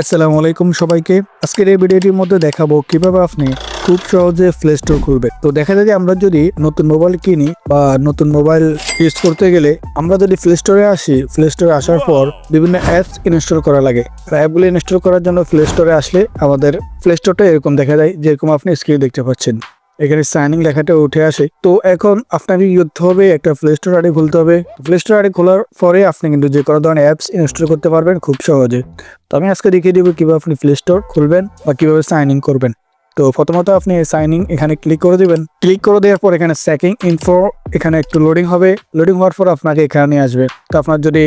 আসসালামু আলাইকুম সবাইকে। আজকের এই ভিডিওটির মধ্যে দেখাবো কীভাবে আপনি খুব সহজে প্লে স্টোর খুলবেন। তো দেখা যায় যে আমরা যদি নতুন মোবাইল কিনি বা নতুন মোবাইল ইউজ করতে গেলে আমরা যদি প্লে স্টোরে আসি প্লে স্টোরে আসার পর বিভিন্ন অ্যাপস ইনস্টল করা লাগে। অ্যাপগুলো ইনস্টল করার জন্য প্লে স্টোরে আসলে আমাদের প্লে স্টোরটা এরকম দেখা যায়, যেরকম আপনি স্ক্রিন দেখতে পাচ্ছেন। এখানে সাইনিং লেখাটা উঠে আসে। তো এখন আপনাকে করতে হবে? একটা প্লে স্টোর আইডি খুলতে হবে। প্লে স্টোর আইডি খোলার পরে আপনি কিন্তু যে কোনো ধরনের অ্যাপস ইনস্টল করতে পারবেন খুব সহজে। তো আমি আজকে দেখিয়ে দেবো কীভাবে আপনি প্লে স্টোর খুলবেন বা কীভাবে সাইন ইন করবেন। তো প্রথমত আপনি সাইন ইন এখানে ক্লিক করে দিবেন। ক্লিক করে দেওয়ার পর এখানে সেকিং ইনফো এখানে একটু লোডিং হবে। লোডিং হওয়ার পর আপনাকে এখানে আসবে। তো আপনার যদি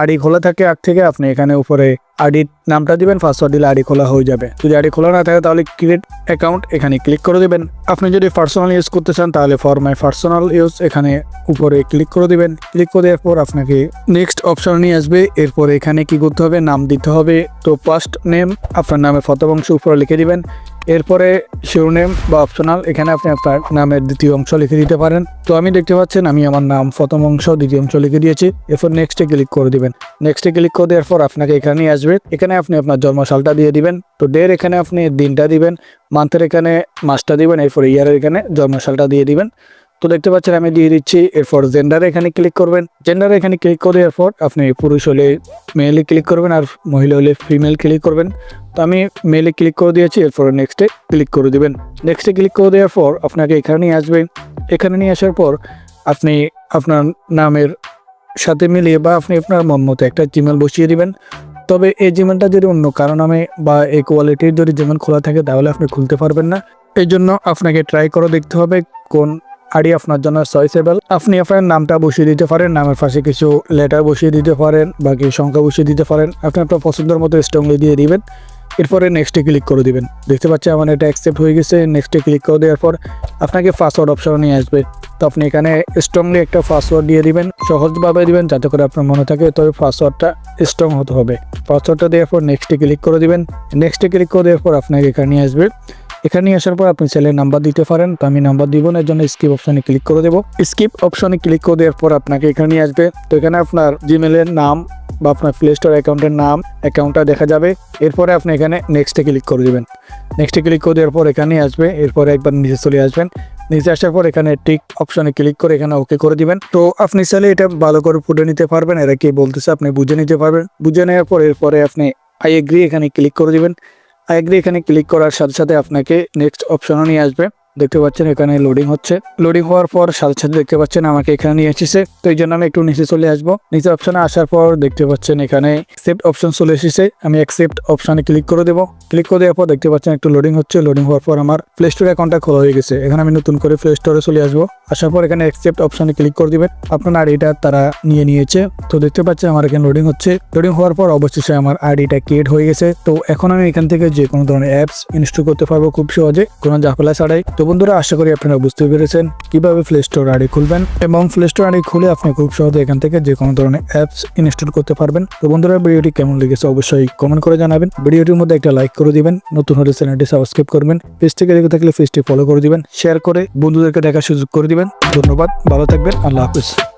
আইডি খোলা থাকে আগ থেকে, আপনি এখানে উপরে আইডির নামটা দিবেন পাসওয়ার্ড দিলে আইডি খোলা হয়ে যাবে। যদি আইডি খোলা না থাকে, তাহলে ক্রিয়েট অ্যাকাউন্ট এখানে ক্লিক করে দিবেন। আপনি যদি পার্সোনাল ইউজ করতে চান, তাহলে ফর মাই পার্সোনাল ইউজ এখানে উপরে ক্লিক করে দিবেন। ক্লিক করে দেওয়ার পর আপনাকে নেক্সট অপশন নিয়ে আসবে। এরপর এখানে কি করতে হবে? নাম দিতে হবে। তো ফার্স্ট নেম আপনার প্রথম অংশ উপরে লিখে দিবেন। এরপরে শিরোনেম বা অপশনাল এখানে আপনি আপনার নামের দ্বিতীয় অংশ লিখে দিতে পারেন। তো আমি দেখতে পাচ্ছেন, আমি আমার নাম, প্রথম অংশ, দ্বিতীয় অংশ লিখে দিয়েছি। এরপর নেক্সটে ক্লিক করে দিবেন। নেক্সটে ক্লিক করে দেওয়ার পর আপনাকে এখানে আসবে এখানে আপনি আপনার জন্মসালটা দিয়ে দিবেন। তো ডের এখানে আপনি দিনটা দিবেন মান্থের এখানে মাসটা দিবেন, এরপর ইয়ারের এখানে জন্মসালটা দিয়ে দিবেন। তো দেখতে পাচ্ছেন আমি দিয়ে দিচ্ছি, এরপর জেন্ডারে এখানে ক্লিক করবেন। জেন্ডারে এখানে ক্লিক করে দেওয়ার পর আপনি পুরুষ হলে মেলে ক্লিক করবেন আর মহিলা হলে ফিমেল ক্লিক করবেন। তো আমি মেলে ক্লিক করে দিয়েছি, এরপর নেক্সটে ক্লিক করে দিবেন। নেক্সটে ক্লিক করে দেওয়ার পর আপনাকে এখানে নিয়ে আসবে। এখানে নিয়ে আসার পর আপনি আপনার নামের সাথে মিলিয়ে বা আপনি আপনার মন মতো একটা জিমেল বসিয়ে দিবেন। তবে এই জিমেলটা যদি অন্য কারণ আমি বা এই কোয়ালিটির যদি জিমেল খোলা থাকে, তাহলে আপনি খুলতে পারবেন না। এই জন্য আপনাকে ট্রাই করে দেখতে হবে কোন আইডি আপনার জন্য সয়েসেবল আপনি আপনার নামটা বসিয়ে দিতে পারেন, নামের পাশে কিছু লেটার বসিয়ে দিতে পারেন বা কিছু সংখ্যা বসিয়ে দিতে পারেন। আপনি আপনার পছন্দের মতো স্ট্রংলি দিয়ে দিবেন। এরপরে নেক্সটে ক্লিক করে দিবেন। দেখতে পাচ্ছি আমার এটা অ্যাকসেপ্ট হয়ে গেছে। নেক্সটে ক্লিক করে দেওয়ার পর আপনাকে পাসওয়ার্ড অপশন নিয়ে আসবে। তো আপনি এখানে স্ট্রংলি একটা পাসওয়ার্ড দিয়ে দিবেন, সহজভাবে দিবেন যাতে করে আপনার মনে থাকে তবে পাসওয়ার্ডটা স্ট্রং হতে হবে। পাসওয়ার্ডটা দেওয়ার পর নেক্সটে ক্লিক করে দিবেন। নেক্সটে ক্লিক করে দেওয়ার পর আপনাকে এখানে নিয়ে আসবে। এখানে আসার পর আপনি ছেলের নাম্বার দিতে পারেন। তো আমি নাম্বার দিব না এর জন্য স্কিপ অপশনে ক্লিক করে দেবো। স্কিপ অপশনে ক্লিক করে দেওয়ার পর আপনাকে এখানে আসবে। তো এখানে আপনার জিমেলের নাম বা আপনার প্লে স্টোর অ্যাকাউন্টের নাম অ্যাকাউন্টটা দেখা যাবে। এরপরে আপনি এখানে নেক্সটে ক্লিক করে দেবেন। নেক্সটে ক্লিক করে দেওয়ার পর এখানে আসবে। এরপরে একবার নিচে চলে আসবেন। নিচে আসার পর এখানে টিক অপশনে ক্লিক করে এখানে ওকে করে দিবেন। তো আপনি চাইলে এটা ভালো করে ফুটে নিতে পারবেন। এরা কি বলতেছে আপনি বুঝে নিতে পারবেন। বুঝে নেওয়ার পর এরপরে আপনি আই এগ্রি এখানে ক্লিক করে দিবেন। আই এগ্রি এখানে ক্লিক করার সাথে সাথে আপনাকে নেক্সট অপশনও নিয়ে আসবে। দেখতে পাচ্ছেন, এখানে লোডিং হচ্ছে। লোডিং হওয়ার পর সাথে সাথে দেখতে পাচ্ছেন, আমাকে এখানে নিয়ে এসেছে। তো এই জন্য আমি একটু নিচে চলে আসব। নিচে অপশনে আসার পর দেখতে পাচ্ছেন, এখানে অ্যাকসেপ্ট অপশন চলে এসেছে। আমি অ্যাকসেপ্ট অপশনে ক্লিক করে দেবো। ক্লিক করে দেওয়ার পর দেখতে পাচ্ছেন, একটু লোডিং হচ্ছে। লোডিং হওয়ার পর আমার প্লে স্টোর অ্যাকাউন্টটা খোলা হয়ে গেছে। এখানে আমি নতুন করে প্লে স্টোরে চলে আসব। আসার পর এখানে অ্যাকসেপ্ট অপশনে ক্লিক করে দিবেন। আপনার আইডিটা তারা নিয়ে নিয়েছে। তো দেখতে পাচ্ছেন, আমার এখানে লোডিং হচ্ছে। লোডিং হওয়ার পর অবশেষে আমার আইডিটা ক্রিয়েট হয়ে গেছে। তো এখন আমি এখান থেকে যে কোনো ধরনের অ্যাপস ইনস্টল করতে পারব খুব সহজে। কোনো জাফলা ছাড়াই। তো বন্ধুরা, আশা করি আপনারা বুঝতে পেরেছেন কীভাবে প্লে স্টোর আইডি খুলবেন এবং প্লে স্টোর আইডি খুলে আপনি খুব সহজে এখান থেকে যে কোনো ধরনের অ্যাপস ইনস্টল করতে পারবেন। তো বন্ধুরা, ভিডিওটি কেমন লেগেছে অবশ্যই কমেন্ট করে জানাবেন। ভিডিওটির মধ্যে একটা লাইক করে দিবেন, নতুন হলে চ্যানেলটি সাবস্ক্রাইব করবেন পেজ থেকে দেখে থাকলে পেজটি ফলো করে দিবেন শেয়ার করে বন্ধুদেরকে দেখার সুযোগ করে দিবেন। ধন্যবাদ, ভালো থাকবেন, আল্লাহ হাফিজ।